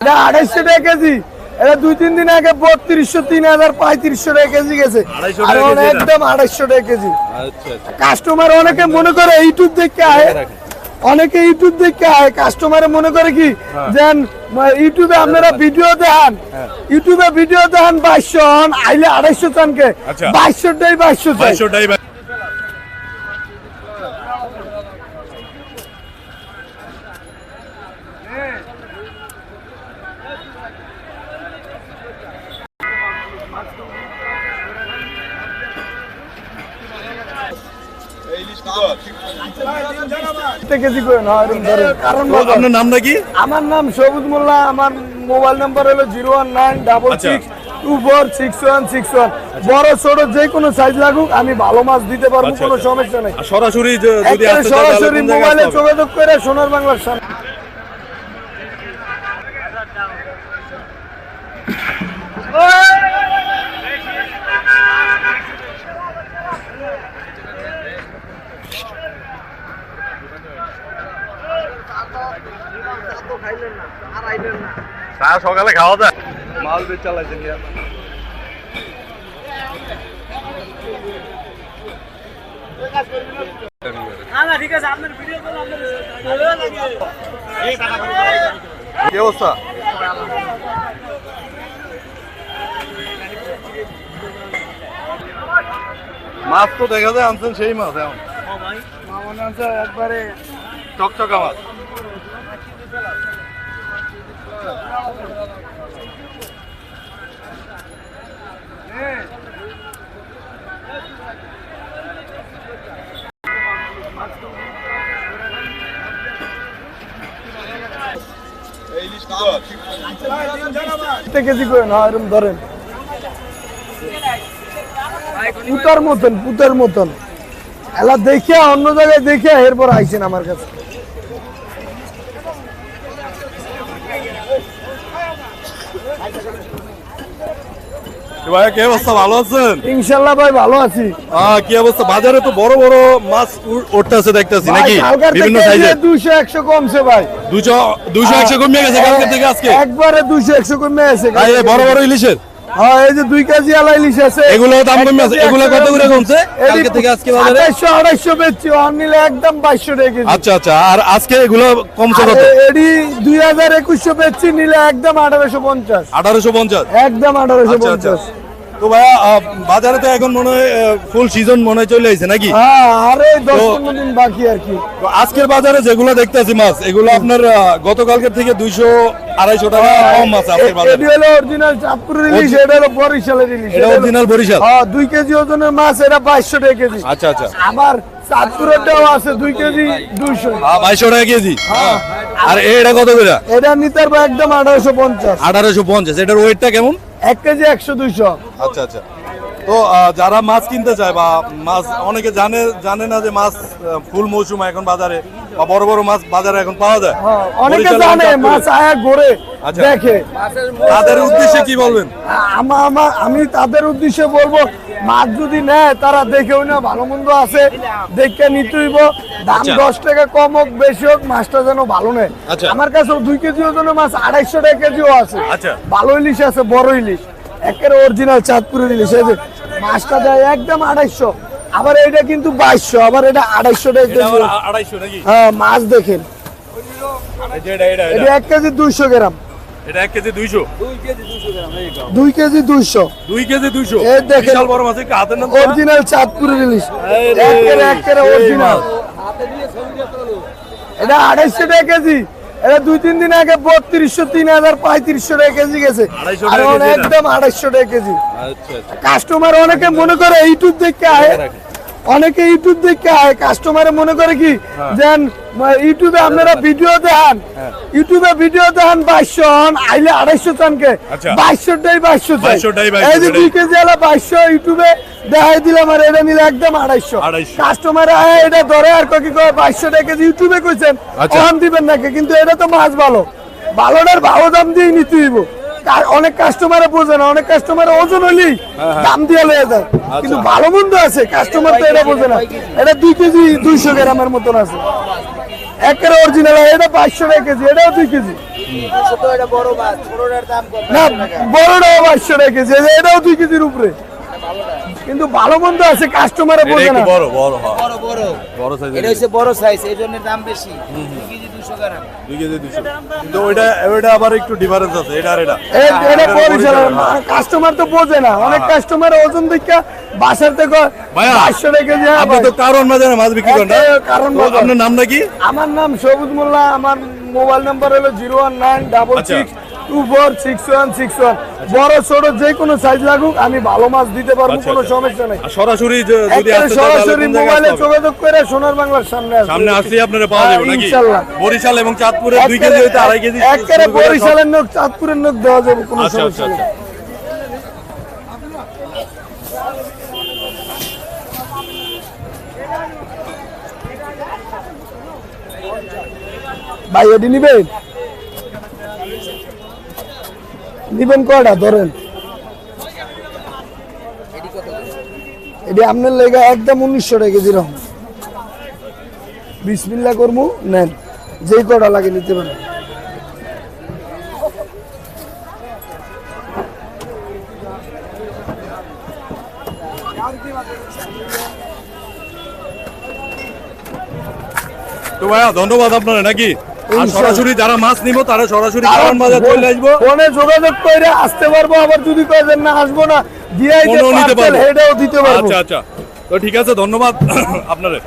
এটা আড়াইশো টাকা কেজি। এটা দুই তিন দিন আগে বত্রিশশো তিন হাজার পঁয়ত্রিশশো টাকা কেজি গেছে। আর? একদম আড়াইশো টাকা কেজি। আচ্ছা আচ্ছা। কাস্টমার অনেকে মনে করে ইউটিউব দেখে আয়। অনেকে ইউটিউব দেখে আয়। কাস্টমার মনে করে কি? যেন ম- ইউটিউবে আপনারা ভিডিও দেখান। ইউটিউবে ভিডিও দেখান বাইশশো হন আইলে আড়াইশো চানকে। আচ্ছা। বাইশশোটাই বাইশশো চাই বাইশশোটাই একটা কেজি করে না এরকম ধরেন কারণ বাজার। আপনার আমার নাম সবুজ মোল্লা আমার মোবাইল নাম্বার হলো জিরো ওয়ান নাইন ডাবল আচ্ছা। Six two four six one six one. বড় ছোট যে কোনো সাইজ লাগুক আমি ভালো মাছ দিতে পারব আচ্ছা, কোনো আচ্ছা। সমস্যা নেই। সরাসরি সরাসরি মোবাইলে যোগাযোগ করে সোনার বাংলার সামনে। চা সকালে খাওয়া যায়। মাল বেচ চালাইছেন কি অবস্থা? মাছ তো দেখা যায় আনছেন সেই মাছ এখন। একবারে চকচকা মাছ। কেজি করে না এরকম ধরেন। পুতার মতন পুতার মতন। এলা দেখে অন্য জায়গায় দেখে এরপর আইছেন আমার কাছে। ভাইয়া কি অবস্থা? ভালো আছেন? ইনশাল্লাহ ভাই ভালো আছি। আহ, কি অবস্থা? বাজারে তো বড় বড় মাছ উঠতেছে দেখতেছি নাকি? বিভিন্ন কমছে ভাই। কমে গেছে কালকে থেকে আজকে? একবারে দুশো একশো কমে ভাই, বড় বড় ইলিশের? হ্যাঁ এই যে দুই কেজি আলাই আছে এগুলো দাম কমে আছে। এগুলো কত করে কমছে? কালকে থেকে আজকে বাজারে? আড়াইশো আড়াইশো বেচছি অন নিলে একদম বাইশশো টাকা কেজি। আচ্ছা আচ্ছা আর আজকে এগুলো কমছে কত? এডি দুই হাজার একুশশো বেচছি নিলে একদম আঠারোশো পঞ্চাশ। আঠারোশো পঞ্চাশ। একদম আঠারোশো আচ্ছা আচ্ছা। পঞ্চাশ। তো ভাইয়া বাজারে তো এখন মনে হয় ফুল সিজন মনে হয় চলে আসছে নাকি? হ্যাঁ আরে দশ পনেরো দিন বাকি আর কি। তো আজকের বাজারে যেগুলো দেখতেছি মাছ এগুলো আপনার গতকালকের থেকে দুইশো আড়াইশো টাকা কম মাছ আজকের বাজারে। এটি হলো অরিজিনাল চাঁদপুরের ইলিশ এটা হলো বরিশালের ইলিশ এটা অরিজিনাল বরিশাল? হ্যাঁ দুই কেজি ওজনের মাছ এটা বাইশশো টাকা কেজি। আচ্ছা আচ্ছা। চাঁদপুরেরটাও আছে দুই কেজি দুইশো। বাইশশো টাকা কেজি। হ্যাঁ। আর এটা কত করে? এটা নিতে পারব একদম আঠারোশো পঞ্চাশ। আঠারোশো পঞ্চাশ। এটার ওয়েটটা কেমন? এক কেজি একশো দুইশো। আচ্ছা আচ্ছা। তো যারা মাছ কিনতে চায় বা মাছ অনেকে জানে জানে না যে মাছ ফুল মৌসুম এখন বাজারে বা বড় বড় মাছ বাজারে এখন পাওয়া যায়। হ্যাঁ, অনেকে জানে মাছ আয়া ঘুরে আচ্ছা। দেখে। তাদের উদ্দেশ্যে কি বলবেন? আমা তাদের উদ্দেশ্যে বলব মাছ যদি নেয় তারা দেখেও না ভালো মন্দ আছে। দেখে নিতে হইব। দাম আচ্ছা। দশ টাকা কম হোক বেশি হোক মাছটা যেন ভালো নেয়। আচ্ছা। আমার কাছে দুই কেজি ওজনের মাছ আড়াইশো টাকা কেজিও আছে। আচ্ছা। ভালো ইলিশ আছে বড় ইলিশ। একের অরিজিনাল চাঁদপুরের ইলিশ যে মাছটা দেয় একদম আড়াইশো। আবার এটা কিন্তু বাইশশো আবার এটা আড়াইশো টাকা কেজি হ্যাঁ মাছ দেখেন। এটা এক কেজি দুইশো গ্রাম। এটা এক কেজি দুইশো। দুই কেজি দুইশো দুই কেজি দুইশো। এই দেখেন। বিশাল বড় মাছ হাতের নাম? অরিজিনাল চাঁদপুরের ইলিশ। এই রে, একের একের সেই অরিজিনাল মাছ। এটা আড়াইশো টাকা কেজি। এটা দুই তিন দিন আগে বত্রিশশো তিন হাজার পঁয়ত্রিশশো টাকা কেজি গেছে। 250 আর টাকা কেজি একদম আড়াইশো টাকা কেজি। আচ্ছা আচ্ছা। কাস্টমার অনেকে মনে করে ইউটিউব দেখে আয়। অনেকে ইউটিউব দেখে আয়। কাস্টমার মনে করে কি হ্যাঁ। যেন ম- ইউটিউবে আপনারা ভিডিও দেখান। ইউটিউবে ভিডিও দেখান বাইশশো হন আইলে আড়াইশো চানকে। আচ্ছা। বাইশশোটাই বাইশশো চাই। 2200 টাই 2200 এই যে দুই কেজি আলা বাইশশো ইউটিউবে দেখাই দিলাম আর এটা নিলে একদম আড়াইশো। কাস্টমার আয় এটা ধরে আর কি কয় বাইশশো টাকা ইউটিউবে কইছেন আচ্ছা। অন দিবেন নাকি? কিন্তু এটা তো মাছ ভালো। ভালোটার ভালো দাম দিয়ে নিতে হইব। অনেক কাস্টমারে বোঝে না অনেক কাস্টমার ওজন হলেই দাম দিয়ে লয়ে যায়। কিন্তু ভালো মন্দ আছে কাস্টমার তো এটা বোঝে না। এটা দুই কেজি দুইশো গ্রামের মতন আছে। একের অরিজিনাল এটা পাঁচশো টাকা কেজি এটাও দুই কেজি। ছোট এটা বড় মাছ ছোটটার দাম কত না বড়টাও পাঁচশো টাকা কেজি এটাও দুই কেজির উপরে। কিন্তু ভালো মন্দ আছে কাস্টমারে বোঝে না। বড় বড় হ্যাঁ। বড় বড়। বড় সাইজ এটা হচ্ছে বড় সাইজ এই জন্য দাম বেশি। দুই কেজি দুশো। গ্রাম দুই কেজি দুশো কিন্তু ওইটা ওইটা আবার একটু ডিফারেন্স আছে এটা আর এটা। এটা এটা পরিচালনা পরিচালনা। কাস্টমার তো বোঝে না। অনেক কাস্টমার ওজন দেখা বাসার থেকে ভাইয়া, টাকা কেজি হ্যাঁ আপনি তো কারণ বাজারে মাছ বিক্রি করেন কারণ আপনার নাম নাকি আমার নাম সবুজ মোল্লা আমার মোবাইল নাম্বার হলো zero one nine double. Six two four six one six one বড় ছোট যে কোনো সাইজ লাগুক আমি ভালো মাছ দিতে পারব আচ্ছা, কোনো আচ্ছা। সমস্যা নেই। সরাসরি যদি সরাসরি মোবাইলে যোগাযোগ করে সোনার বাংলার সামনে সামনে আসলেই আপনারা পাওয়া যাবে নাকি? ইনশাল্লাহ। বরিশাল এবং চাঁদপুরে দুই কেজি হইতে আড়াই কেজি একেবারে বরিশালের নোক চাঁদপুরের নোক দেওয়া যাবে কোনো আচ্ছা সমস্যা নেই। ভাই এটি নিবেন? নিবেন কয়টা? ধরেন। এটি আপনার লেগে একদম উনিশশো টাকা কেজি রকম বিসমিল্লা করব নেন। যেই কটা লাগে নিতে পারেন। তো ভাইয়া, ধন্যবাদ আপনারা, নাকি? আর সরাসরি যারা মাছ নিব তারা সরাসরি কারণ বাজার চলে আসব। ফোনে যোগাযোগ করে আসতে পারব আবার যদি কয়েছেন না আসব না দিয়ে দিতে পারব। আচ্ছা আচ্ছা। তো ঠিক আছে ধন্যবাদ আপনারে